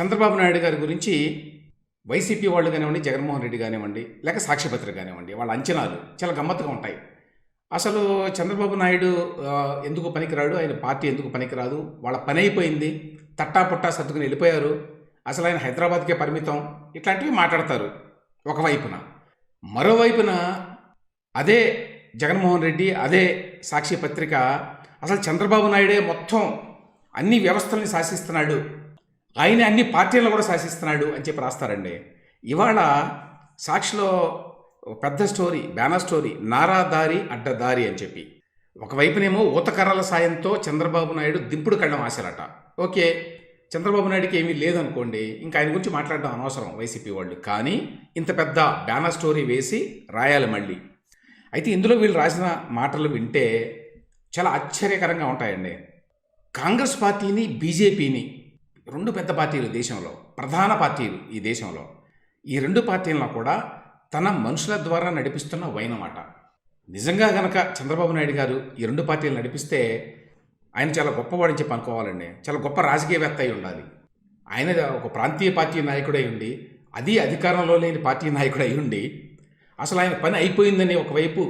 చంద్రబాబు నాయుడు గారి గురించి వైసీపీ వాళ్ళు కానివ్వండి జగన్మోహన్ రెడ్డి కానివ్వండి లేక సాక్ష్యపత్రిక కానివ్వండి వాళ్ళ అంచనాలు చాలా గమ్మత్తుగా ఉంటాయి. అసలు చంద్రబాబు నాయుడు ఎందుకు పనికిరాడు? ఆయన పార్టీ ఎందుకు పనికిరాదు? వాళ్ళ పని అయిపోయింది. తట్టా పుట్టా సర్దుకుని వెళ్ళిపోయారు. అసలు ఆయన హైదరాబాద్కే పరిమితం. ఇట్లాంటివి మాట్లాడతారు ఒకవైపున. మరోవైపున అదే జగన్మోహన్ రెడ్డి అదే సాక్షి పత్రిక. అసలు చంద్రబాబు నాయుడే మొత్తం అన్ని వ్యవస్థల్ని శాసిస్తున్నాడు. ఆయన అన్ని పార్టీలను కూడా శాసిస్తున్నాడు అని చెప్పి రాస్తారండి. ఇవాళ సాక్షిలో పెద్ద స్టోరీ బ్యానర్ స్టోరీ నారాదారి అడ్డదారి అని చెప్పి. ఒకవైపునేమో ఊతకర్రల సాయంతో చంద్రబాబు నాయుడు దిప్పుడు కళ్ళం ఆశలట ఓకే చంద్రబాబు నాయుడుకి ఏమీ లేదనుకోండి ఇంకా ఆయన గురించి మాట్లాడడం అనవసరం వైసీపీ వాళ్ళు. కానీ ఇంత పెద్ద బ్యానర్ స్టోరీ వేసి రాయాలి మళ్ళీ. అయితే ఇందులో వీళ్ళు రాసిన మాటలు వింటే చాలా ఆశ్చర్యకరంగా ఉంటాయండి. కాంగ్రెస్ పార్టీని బీజేపీని రెండు పెద్ద పార్టీలు దేశంలో ప్రధాన పార్టీలు ఈ దేశంలో. ఈ రెండు పార్టీలను కూడా తన మనుషుల ద్వారా నడిపిస్తున్న వైనమాట. నిజంగా గనక చంద్రబాబు నాయుడు గారు ఈ రెండు పార్టీలు నడిపిస్తే ఆయన చాలా గొప్పవాడని చెప్పి అనుకోవాలండి. చాలా గొప్ప రాజకీయవేత్త అయి ఉండాలి. ఆయన ఒక ప్రాంతీయ పార్టీ నాయకుడై ఉండి అది అధికారంలో లేని పార్టీ నాయకుడు అయి ఉండి అసలు ఆయన పని అయిపోయిందని ఒకవైపు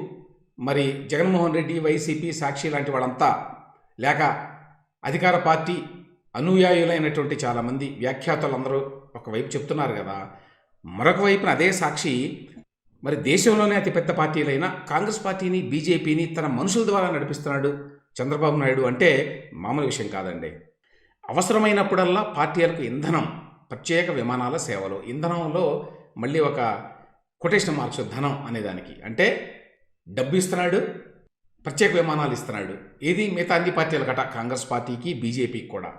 మరి జగన్మోహన్ రెడ్డి వైసీపీ సాక్షి లాంటి వాళ్ళంతా లేక అధికార పార్టీ అనుయాయులైనటువంటి చాలామంది వ్యాఖ్యాతలందరూ ఒకవైపు చెప్తున్నారు కదా మరొక వైపున అదే సాక్షి మరి దేశంలోనే అతిపెద్ద పార్టీలైన కాంగ్రెస్ పార్టీని బీజేపీని తన మనుషుల ద్వారా నడిపిస్తున్నాడు చంద్రబాబు నాయుడు అంటే మామూలు విషయం కాదండి. అవసరమైనప్పుడల్లా పార్టీలకు ఇంధనం ప్రత్యేక విమానాల సేవలు ఇంధనంలో మళ్ళీ ఒక కొటేషన్ మార్క్స్ ధనం అనేదానికి. అంటే డబ్బు ఇస్తున్నాడు ప్రత్యేక విమానాలు ఇస్తున్నాడు. ఏది మిగతా అన్ని పార్టీలు కట కాంగ్రెస్ పార్టీకి బీజేపీకి కూడా.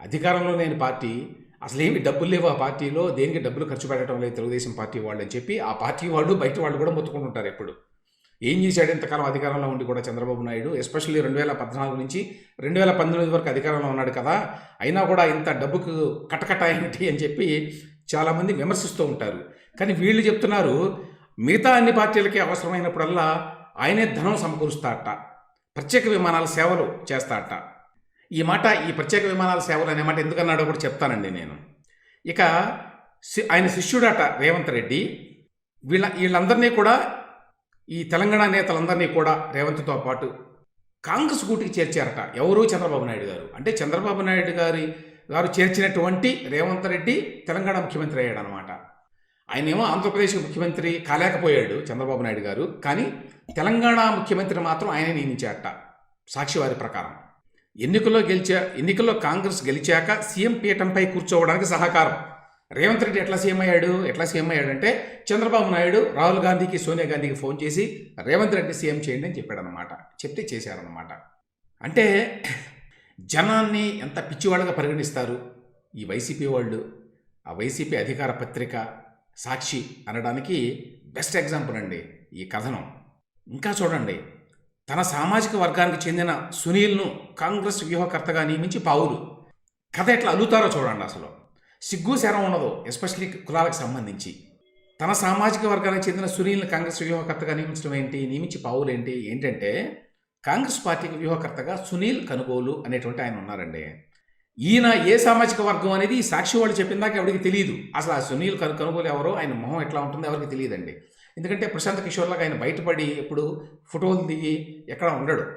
అధికారంలో లేని పార్టీ అసలు ఏమి డబ్బులు లేవు ఆ పార్టీలో దేనికి డబ్బులు ఖర్చు పెట్టడం లేదు తెలుగుదేశం పార్టీ వాళ్ళు అని చెప్పి ఆ పార్టీ వాళ్ళు బయట వాళ్ళు కూడా మొత్తుకుంటుంటారు ఎప్పుడు. ఏం చేశాడు ఇంతకాలం అధికారంలో ఉండి కూడా చంద్రబాబు నాయుడు? ఎస్పెషల్లీ రెండు వేల పద్నాలుగు నుంచి రెండు వేల పంతొమ్మిది వరకు అధికారంలో ఉన్నాడు కదా అయినా కూడా ఇంత డబ్బుకు కటకట ఏంటి అని చెప్పి చాలామంది విమర్శిస్తూ ఉంటారు. కానీ వీళ్ళు చెప్తున్నారు మిగతా అన్ని పార్టీలకి అవసరమైనప్పుడల్లా ఆయనే ధనం సమకూరుస్తాట ప్రత్యేక విమానాల సేవలు చేస్తాట ఈ మాట ఈ ప్రత్యేక విమానాల సేవలు అనే మాట ఎందుకన్నాడో కూడా చెప్తానండి నేను. ఇక ఆయన శిష్యుడట రేవంత్ రెడ్డి వీళ్ళ వీళ్ళందరినీ కూడా ఈ తెలంగాణ నేతలందరినీ కూడా రేవంత్తో పాటు కాంగ్రెస్ గూటికి చేర్చారట. ఎవరు? చంద్రబాబు నాయుడు గారు. అంటే చంద్రబాబు నాయుడు గారి గారు చేర్చినటువంటి రేవంత్ రెడ్డి తెలంగాణ ముఖ్యమంత్రి అయ్యాడు అనమాట ఆయన ఏమో ఆంధ్రప్రదేశ్ ముఖ్యమంత్రి కాలేకపోయాడు చంద్రబాబు నాయుడు గారు. కానీ తెలంగాణ ముఖ్యమంత్రి మాత్రం ఆయనే నియమించారట. సాక్షివారి ప్రకారం. ఎన్నికల్లో గెలిచా ఎన్నికల్లో కాంగ్రెస్ గెలిచాక సీఎం పీఠంపై కూర్చోవడానికి సహకారం. రేవంత్ రెడ్డి ఎట్లా సీఎం అయ్యాడు ఎట్లా సీఎం అయ్యాడంటే చంద్రబాబు నాయుడు రాహుల్ గాంధీకి సోనియా గాంధీకి ఫోన్ చేసి రేవంత్ రెడ్డి సీఎం చేయండి అని చెప్పాడనమాట చెప్తే చేశారనమాట అంటే జనాన్ని ఎంత పిచ్చివాళ్ళగా పరిగణిస్తారు ఈ వైసీపీ వాళ్ళు? ఆ వైసీపీ అధికార పత్రిక సాక్షి అనడానికి బెస్ట్ ఎగ్జాంపుల్ అండి ఈ కథనం. ఇంకా చూడండి తన సామాజిక వర్గానికి చెందిన సునీల్ను కాంగ్రెస్ వ్యూహకర్తగా నియమించి పావులు. కథ ఎట్లా అల్లుతారో చూడండి అసలు. సిగ్గు శరం ఉండదు ఎస్పెషలీ కులాలకు సంబంధించి. తన సామాజిక వర్గానికి చెందిన సునీల్ని కాంగ్రెస్ వ్యూహకర్తగా నియమించడం ఏంటి? నియమించి పావులు ఏంటి? ఏంటంటే కాంగ్రెస్ పార్టీకి వ్యూహకర్తగా సునీల్ కనుగోలు అనేటువంటి ఆయన ఉన్నారండి. ఈయన ఏ సామాజిక వర్గం అనేది సాక్షి వాళ్ళు చెప్పిందాక ఎవరికి తెలియదు అసలు ఆ సునీల్ కను కనుగోలు ఎవరో ఆయన మొహం ఎట్లా ఉంటుందో ఎవరికి తెలియదండి. ఎందుకంటే ప్రశాంత్ కిషోర్ లాగా ఆయన బయటపడి ఎప్పుడు ఫోటోలు దిగి ఎక్కడ ఉండడు.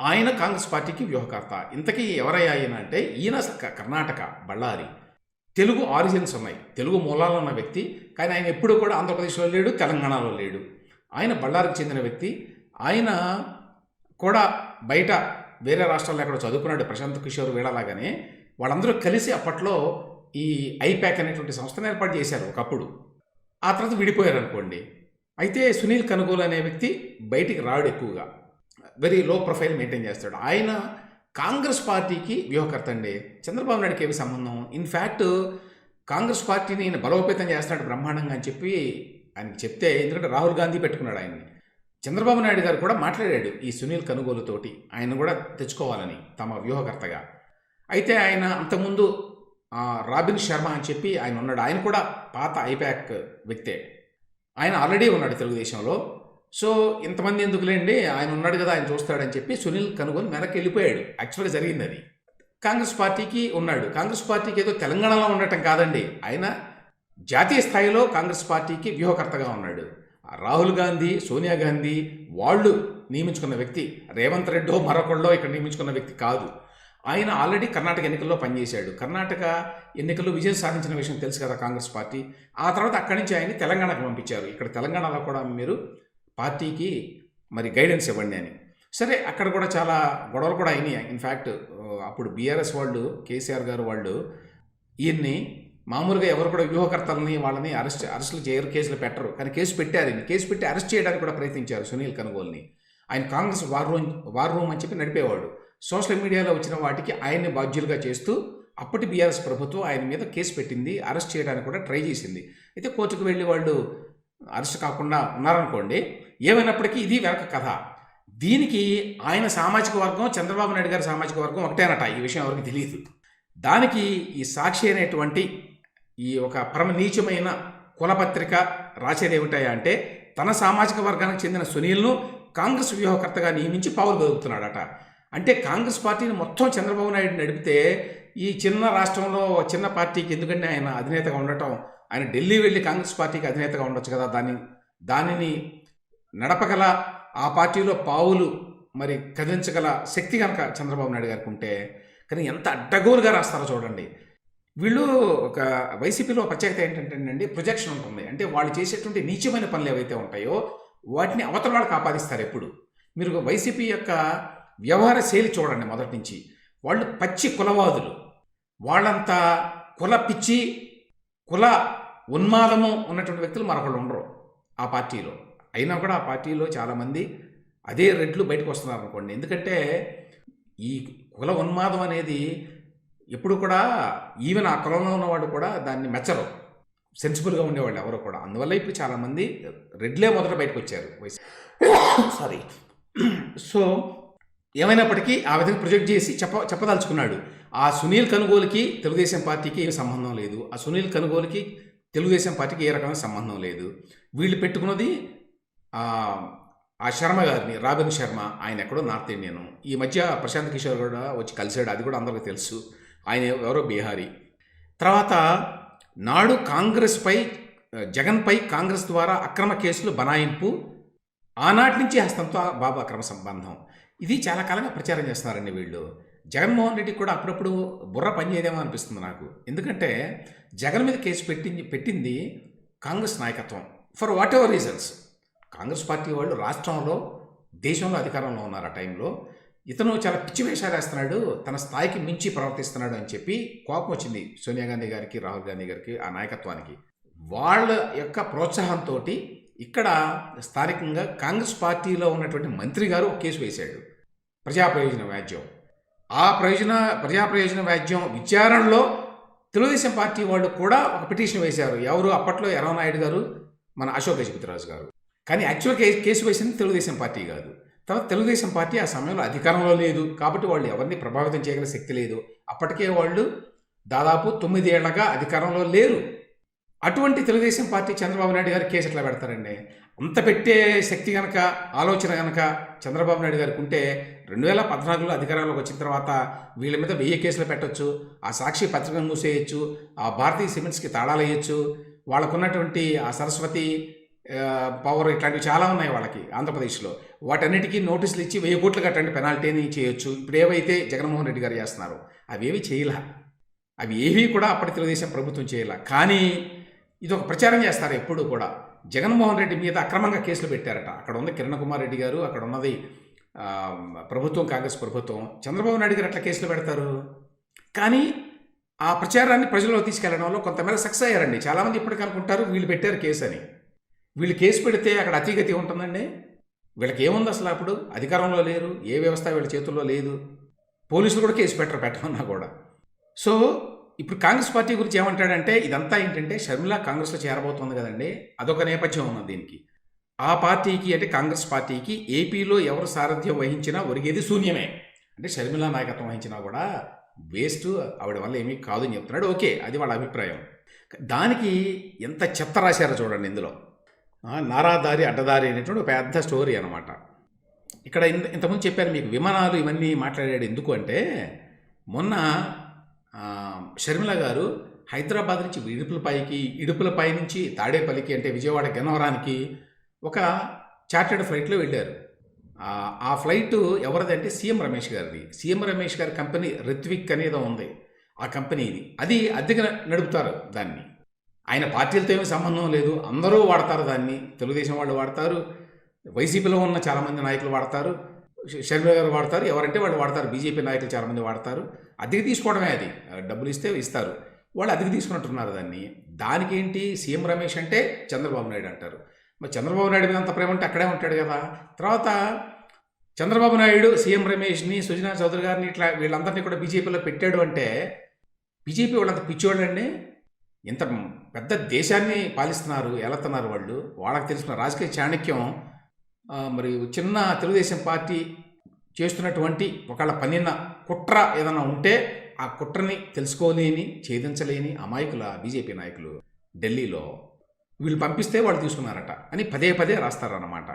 ఆయన కాంగ్రెస్ పార్టీకి వ్యూహకర్త. ఇంతకీ ఎవరయ్యా ఆయన అంటే ఈయన క- కర్ణాటక బళ్ళారి. తెలుగు ఆరిజిన్స్ ఉన్నాయి. తెలుగు మూలాలు ఉన్న వ్యక్తి. కానీ ఆయన ఎప్పుడూ కూడా ఆంధ్రప్రదేశ్లో లేడు తెలంగాణలో లేడు. ఆయన బళ్ళారికి చెందిన వ్యక్తి. ఆయన కూడా బయట వేరే రాష్ట్రాల్లో ఎక్కడ చదువుకున్నాడు ప్రశాంత్ కిషోర్ వీడలాగానే వాళ్ళందరూ కలిసి అప్పట్లో ఈ ఐప్యాక్ అనేటువంటి సంస్థను ఏర్పాటు చేశారు ఒకప్పుడు. ఆ తర్వాత విడిపోయారు అనుకోండి అయితే సునీల్ కనుగోలు అనే వ్యక్తి బయటికి రాడు ఎక్కువగా. వెరీ లో ప్రొఫైల్ మెయింటైన్ చేస్తాడు. ఆయన కాంగ్రెస్ పార్టీకి వ్యూహకర్త అండి. చంద్రబాబు నాయుడుకి ఏమి సంబంధం? ఇన్ఫ్యాక్ట్ కాంగ్రెస్ పార్టీని ఈయన బలోపేతం చేస్తున్నాడు బ్రహ్మాండంగా అని చెప్పి ఆయనకి చెప్తే ఎందుకంటే రాహుల్ గాంధీ పెట్టుకున్నాడు ఆయన్ని. చంద్రబాబు నాయుడు గారు కూడా మాట్లాడాడు ఈ సునీల్ కనుగోలుతోటి. ఆయన కూడా తెచ్చుకోవాలని తమ వ్యూహకర్తగా. అయితే ఆయన అంతకుముందు రాబిన్ శర్మ అని చెప్పి ఆయన ఉన్నాడు. ఆయన కూడా పాత ఐప్యాక్ వ్యక్తే. ఆయన ఆల్రెడీ ఉన్నాడు తెలుగుదేశంలో. సో ఇంతమంది ఎందుకులేండి? ఆయన ఉన్నాడు కదా ఆయన చూస్తాడని చెప్పి సునీల్ కనుగోలు వెనక్కి వెళ్ళిపోయాడు యాక్చువల్గా జరిగింది అది. కాంగ్రెస్ పార్టీకి ఉన్నాడు. కాంగ్రెస్ పార్టీకి ఏదో తెలంగాణలో ఉండటం కాదండి. ఆయన జాతీయ స్థాయిలో కాంగ్రెస్ పార్టీకి వ్యూహకర్తగా ఉన్నాడు. రాహుల్ గాంధీ సోనియా గాంధీ వాళ్ళు నియమించుకున్న వ్యక్తి. రేవంత్ రెడ్డో మరొకళ్ళో ఇక్కడ నియమించుకున్న వ్యక్తి కాదు. ఆయన ఆల్రెడీ కర్ణాటక ఎన్నికల్లో పనిచేశాడు. కర్ణాటక ఎన్నికల్లో విజయం సాధించిన విషయం తెలుసు కదా కాంగ్రెస్ పార్టీ. ఆ తర్వాత అక్కడి నుంచి ఆయన తెలంగాణకు పంపించారు. ఇక్కడ తెలంగాణలో కూడా మీరు పార్టీకి మరి గైడెన్స్ ఇవ్వండి అని. సరే అక్కడ కూడా చాలా గొడవలు కూడా అయినాయి. ఇన్ఫ్యాక్ట్ అప్పుడు బీఆర్ఎస్ వాళ్ళు కేసీఆర్ గారు వాళ్ళు ఈయన్ని మామూలుగా ఎవరు కూడా వ్యూహకర్తలని వాళ్ళని అరెస్ట్ అరెస్టులు చేయరు కేసులు పెట్టరు. కానీ కేసు పెట్టారు ఈయన కేసు పెట్టి అరెస్ట్ చేయడానికి కూడా ప్రయత్నించారు సునీల్ కనుగోల్ని. ఆయన Congress war room war room అని చెప్పి నడిపేవాడు. సోషల్ మీడియాలో వచ్చిన వాటికి ఆయన్ని బాధ్యులుగా చేస్తూ అప్పటి బీఆర్ఎస్ ప్రభుత్వం ఆయన మీద కేసు పెట్టింది అరెస్ట్ చేయడానికి కూడా ట్రై చేసింది. అయితే కోర్టుకు వెళ్ళి వాళ్ళు అరెస్ట్ కాకుండా ఉన్నారనుకోండి ఏమైనప్పటికీ ఇది వెనక కథ. దీనికి ఆయన సామాజిక వర్గం చంద్రబాబు నాయుడు గారి సామాజిక వర్గం ఒకటేనట ఈ విషయం ఎవరికి తెలియదు. దానికి ఈ సాక్షి అనేటువంటి ఈ ఒక పరమ నీచమైన కులపత్రిక రాసేది ఏమిటాయా అంటే తన సామాజిక వర్గానికి చెందిన సునీల్ను కాంగ్రెస్ వ్యూహకర్తగా నియమించి పావులు గదుపుతున్నాడట అంటే కాంగ్రెస్ పార్టీని మొత్తం చంద్రబాబు నాయుడు నడిపితే ఈ చిన్న రాష్ట్రంలో చిన్న పార్టీకి ఎందుకంటే ఆయన అధినేతగా ఉండటం ఆయన ఢిల్లీ వెళ్ళి కాంగ్రెస్ పార్టీకి అధినేతగా ఉండొచ్చు కదా దాన్ని దానిని నడపగల ఆ పార్టీలో పావులు మరి కదిలించగల శక్తి కనుక చంద్రబాబు నాయుడు గారికి ఉంటే కానీ ఎంత అడ్డగోలుగా రాస్తారో చూడండి. వీళ్ళు ఒక వైసీపీలో ప్రత్యేకత ఏంటంటేనండి ప్రొజెక్షన్ ఉంటుంది. అంటే వాళ్ళు చేసేటువంటి నీచమైన పనులు ఏవైతే ఉంటాయో వాటిని అవతల వాళ్ళకి ఆపాదిస్తారు ఎప్పుడు. మీరు వైసీపీ యొక్క వ్యవహార శైలి చూడండి మొదటి నుంచి. వాళ్ళు పచ్చి కులవాదులు. వాళ్ళంతా కుల పిచ్చి కుల ఉన్మాదము ఉన్నటువంటి వ్యక్తులు మరొకళ్ళు ఉండరు ఆ పార్టీలో. అయినా కూడా ఆ పార్టీలో చాలామంది అదే రెడ్లు బయటకు వస్తున్నారు అనుకోండి ఎందుకంటే ఈ కుల ఉన్మాదం అనేది ఎప్పుడు కూడా ఈవెన్ ఆ కులంలో ఉన్నవాడు కూడా దాన్ని మెచ్చరు. సెన్సిబుల్గా ఉండేవాళ్ళు ఎవరు కూడా. అందువల్ల ఇప్పుడు చాలామంది రెడ్లే మొదట బయటకు వచ్చారు. సారీ. సో ఏమైనప్పటికీ ఆ విధంగా ప్రొజెక్ట్ చేసి చెప్ప చెప్పదలుచుకున్నాడు. ఆ సునీల్ కనుగోలుకి తెలుగుదేశం పార్టీకి ఏ సంబంధం లేదు. ఆ సునీల్ కనుగోలుకి తెలుగుదేశం పార్టీకి ఏ రకమైన సంబంధం లేదు. వీళ్ళు పెట్టుకున్నది ఆ శర్మ గారిని రాబిన్ శర్మ ఆయన ఎక్కడో నార్త్ ఇండియన్. ఈ మధ్య ప్రశాంత్ కిషోర్ కూడా వచ్చి కలిశాడు అది కూడా అందరికీ తెలుసు. ఆయన ఎవరో బీహారీ. తర్వాత నాడు కాంగ్రెస్పై జగన్పై కాంగ్రెస్ ద్వారా అక్రమ కేసులు బనాయింపు ఆనాటి నుంచి హస్తంతో బాబు అక్రమ సంబంధం. ఇది చాలా కాలంగా ప్రచారం చేస్తున్నారండి వీళ్ళు. జగన్మోహన్ రెడ్డి కూడా అప్పుడప్పుడు బుర్ర పనిచేయదేమో అనిపిస్తుంది నాకు. ఎందుకంటే జగన్ మీద కేసు పెట్టింది పెట్టింది కాంగ్రెస్ నాయకత్వం. For whatever reasons. Congress party వాళ్ళు రాష్ట్రంలో దేశంలో అధికారంలో ఉన్నారు ఆ టైంలో. ఇతను చాలా పిచ్చి వేషాలు వేస్తున్నాడు తన స్థాయికి మించి ప్రవర్తిస్తున్నాడు అని చెప్పి కోపం వచ్చింది సోనియా గాంధీ గారికి రాహుల్ గాంధీ గారికి ఆ నాయకత్వానికి. వాళ్ళ యొక్క ప్రోత్సాహంతో ఇక్కడ స్థానికంగా కాంగ్రెస్ పార్టీలో ఉన్నటువంటి మంత్రి గారు ఒక కేసు వేశాడు. ప్రజా ప్రయోజన వ్యాజ్యం. ఆ ప్రయోజన ప్రజా ప్రయోజన వ్యాజ్యం విచారణలో తెలుగుదేశం పార్టీ వాళ్ళు కూడా ఒక పిటిషన్ వేశారు. ఎవరు అప్పట్లో ఎర్రనాయుడు గారు మన అశోక్ గజపతిరాజు గారు. కానీ యాక్చువల్ కే కేసు వేసింది తెలుగుదేశం పార్టీ కాదు. తర్వాత తెలుగుదేశం పార్టీ ఆ సమయంలో అధికారంలో లేదు. కాబట్టి వాళ్ళు ఎవరిని ప్రభావితం చేయగల శక్తి లేదు. అప్పటికే వాళ్ళు దాదాపు తొమ్మిదేళ్ళగా అధికారంలో లేరు. అటువంటి తెలుగుదేశం పార్టీ చంద్రబాబు నాయుడు గారు కేసు ఎట్లా పెడతారండి? అంత పెట్టే శక్తి కనుక ఆలోచన కనుక చంద్రబాబు నాయుడు గారికి ఉంటే రెండు వేల పద్నాలుగులో అధికారంలోకి వచ్చిన తర్వాత వీళ్ళ మీద వెయ్యి కేసులు పెట్టొచ్చు ఆ సాక్షి పత్రికను మూసేయచ్చు ఆ భారతీయ సిమెంట్స్కి తాళాలు వేయచ్చు. వాళ్ళకున్నటువంటి ఆ సరస్వతి పవర్ ఇట్లాంటివి చాలా ఉన్నాయి వాళ్ళకి ఆంధ్రప్రదేశ్లో. వాటన్నిటికీ నోటీసులు ఇచ్చి వెయ్యి కోట్లు కట్టండి పెనాల్టీని చేయొచ్చు. ఇప్పుడు ఏవైతే జగన్మోహన్ రెడ్డి గారు చేస్తున్నారు అవేవి చేయలే. అవి ఏవి కూడా అప్పటి తెలుగుదేశం ప్రభుత్వం చేయాల. కానీ ఇది ఒక ప్రచారం చేస్తారు ఎప్పుడు కూడా. జగన్మోహన్ రెడ్డి మీద అక్రమంగా కేసులు పెట్టారట. అక్కడ ఉంది కిరణ్ కుమార్ రెడ్డి గారు అక్కడ ఉన్నది ప్రభుత్వం కాంగ్రెస్ ప్రభుత్వం. చంద్రబాబు నాయుడు గారు అట్లా కేసులు పెడతారు? కానీ ఆ ప్రచారాన్ని ప్రజల్లో తీసుకెళ్ళడంలో కొంతమేర సక్సెస్ అయ్యారండి. చాలామంది ఇప్పటికీ అనుకుంటారు వీళ్ళు పెట్టారు కేసు అని. వీళ్ళు కేసు పెడితే అక్కడ అతిగతి ఉంటుందండి? వీళ్ళకి ఏముంది అసలు అప్పుడు? అధికారంలో లేరు ఏ వ్యవస్థ వీళ్ళ చేతుల్లో లేదు? పోలీసులు కూడా కేసు పెట్టరు పెట్టమన్నా కూడా. సో ఇప్పుడు కాంగ్రెస్ పార్టీ గురించి ఏమంటాడంటే ఇదంతా ఏంటంటే షర్మిల కాంగ్రెస్లో చేరబోతుంది కదండి. అదొక నేపథ్యం ఉన్నది దీనికి. ఆ పార్టీకి అంటే కాంగ్రెస్ పార్టీకి ఏపీలో ఎవరు సారథ్యం వహించినా ఒరిగేది శూన్యమే. అంటే షర్మిల నాయకత్వం వహించినా కూడా వేస్ట్ ఆవిడ వల్ల ఏమీ కాదు అని చెప్తున్నాడు. ఓకే అది వాళ్ళ అభిప్రాయం. దానికి ఎంత చెత్త రాశారో చూడండి ఇందులో. నారాదారి అడ్డదారి అనేటువంటి ఒక పెద్ద స్టోరీ అనమాట ఇక్కడ ఇంత ఇంతకుముందు చెప్పాను మీకు విమానాలు ఇవన్నీ మాట్లాడాడు ఎందుకు అంటే మొన్న షర్మిల గారు హైదరాబాద్ నుంచి ఇడుపులపైకి ఇడుపులపై నుంచి తాడేపల్లికి అంటే విజయవాడ గన్నవరానికి ఒక చార్టెడ్ ఫ్లైట్లో వెళ్ళారు. ఆ, ఫ్లైట్ ఎవరిదంటే సీఎం రమేష్ గారిది. సీఎం రమేష్ గారి కంపెనీ రిత్విక్ అనేది ఉంది. ఆ కంపెనీ ఇది. అది అద్దెకి నడుపుతారు దాన్ని. ఆయన పార్టీలతో ఏమీ సంబంధం లేదు. అందరూ వాడతారు దాన్ని. తెలుగుదేశం వాళ్ళు వాడతారు. వైసీపీలో ఉన్న చాలామంది నాయకులు వాడతారు. షర్మిల గారు వాడతారు. ఎవరంటే వాళ్ళు వాడతారు. బీజేపీ నాయకులు చాలామంది వాడతారు. అద్దెకి తీసుకోవడమే అది. డబ్బులు ఇస్తే ఇస్తారు. వాళ్ళు అద్దెకి తీసుకున్నట్టున్నారు దాన్ని. దానికి ఏంటి సీఎం రమేష్ అంటే చంద్రబాబు నాయుడు అంటారు. మరి చంద్రబాబు నాయుడు మీద అంత ప్రేమ ఉంటే అక్కడే ఉంటాడు కదా. తర్వాత చంద్రబాబు నాయుడు సీఎం రమేష్ని సుజనా చౌదరి గారిని ఇట్లా వీళ్ళందరినీ కూడా బీజేపీలో పెట్టాడు అంటే బీజేపీ వాళ్ళంత పిచ్చోళ్ళండి. ఇంత పెద్ద దేశాన్ని పాలిస్తున్నారు ఏలుతున్నారు వాళ్ళు. వాళ్ళకి తెలిసిన రాజకీయ చాణక్యం మరి చిన్న తెలుగుదేశం పార్టీ చేస్తున్నటువంటి ఒకళ్ళ పనిన కుట్ర ఏదైనా ఉంటే ఆ కుట్రని తెలుసుకోలేని ఛేదించలేని అమాయకుల బీజేపీ నాయకులు ఢిల్లీలో వీళ్ళు పంపిస్తే వాళ్ళు తీసుకున్నారట అని పదే పదే రాస్తారన్నమాట.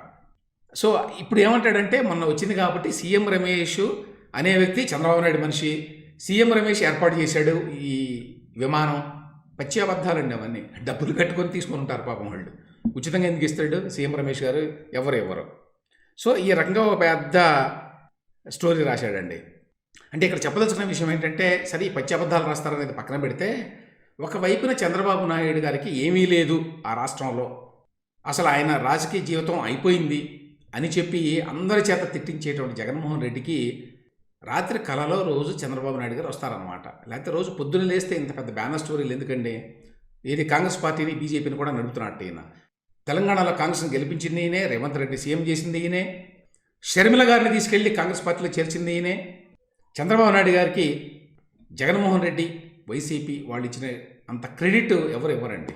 సో ఇప్పుడు ఏమంటాడంటే మొన్న వచ్చింది కాబట్టి సీఎం రమేష్ అనే వ్యక్తి చంద్రబాబు నాయుడు మనిషి సీఎం రమేష్ ఏర్పాటు చేశాడు ఈ విమానం పచ్చి అబద్ధాలండి అవన్నీ. డబ్బులు కట్టుకొని తీసుకొని ఉంటారు పాపం వాళ్ళు. ఉచితంగా ఎందుకు ఇస్తాడు? సీఎం రమేష్ గారు ఎవరు ఎవరు? సో ఈ రకంగా ఒక పెద్ద స్టోరీ రాశాడండి. అంటే ఇక్కడ చెప్పదలుచుకున్న విషయం ఏంటంటే సరే ఈ పచ్చి అబద్ధాలు రాస్తారనేది పక్కన పెడితే ఒకవైపున చంద్రబాబు నాయుడు గారికి ఏమీ లేదు ఆ రాష్ట్రంలో. అసలు ఆయన రాజకీయ జీవితం అయిపోయింది అని చెప్పి అందరి చేత తిట్టించేటువంటి జగన్మోహన్ రెడ్డికి రాత్రి కళలో రోజు చంద్రబాబు నాయుడు గారు వస్తారనమాట లేకపోతే రోజు పొద్దున లేస్తే ఇంత పెద్ద బ్యానర్ స్టోరీలు ఎందుకండి? ఇది కాంగ్రెస్ పార్టీని బీజేపీని కూడా నడుపుతున్నట్టు ఈయన. తెలంగాణలో కాంగ్రెస్ని గెలిపించింది ఈయనే రేవంత్ రెడ్డి సీఎం చేసింది ఈయనే షర్మిల గారిని తీసుకెళ్ళి కాంగ్రెస్ పార్టీలో చేర్చింది ఈయనే. చంద్రబాబు నాయుడు గారికి జగన్మోహన్ రెడ్డి వైసీపీ వాళ్ళు ఇచ్చిన అంత క్రెడిట్ ఎవరు ఇవ్వరండి?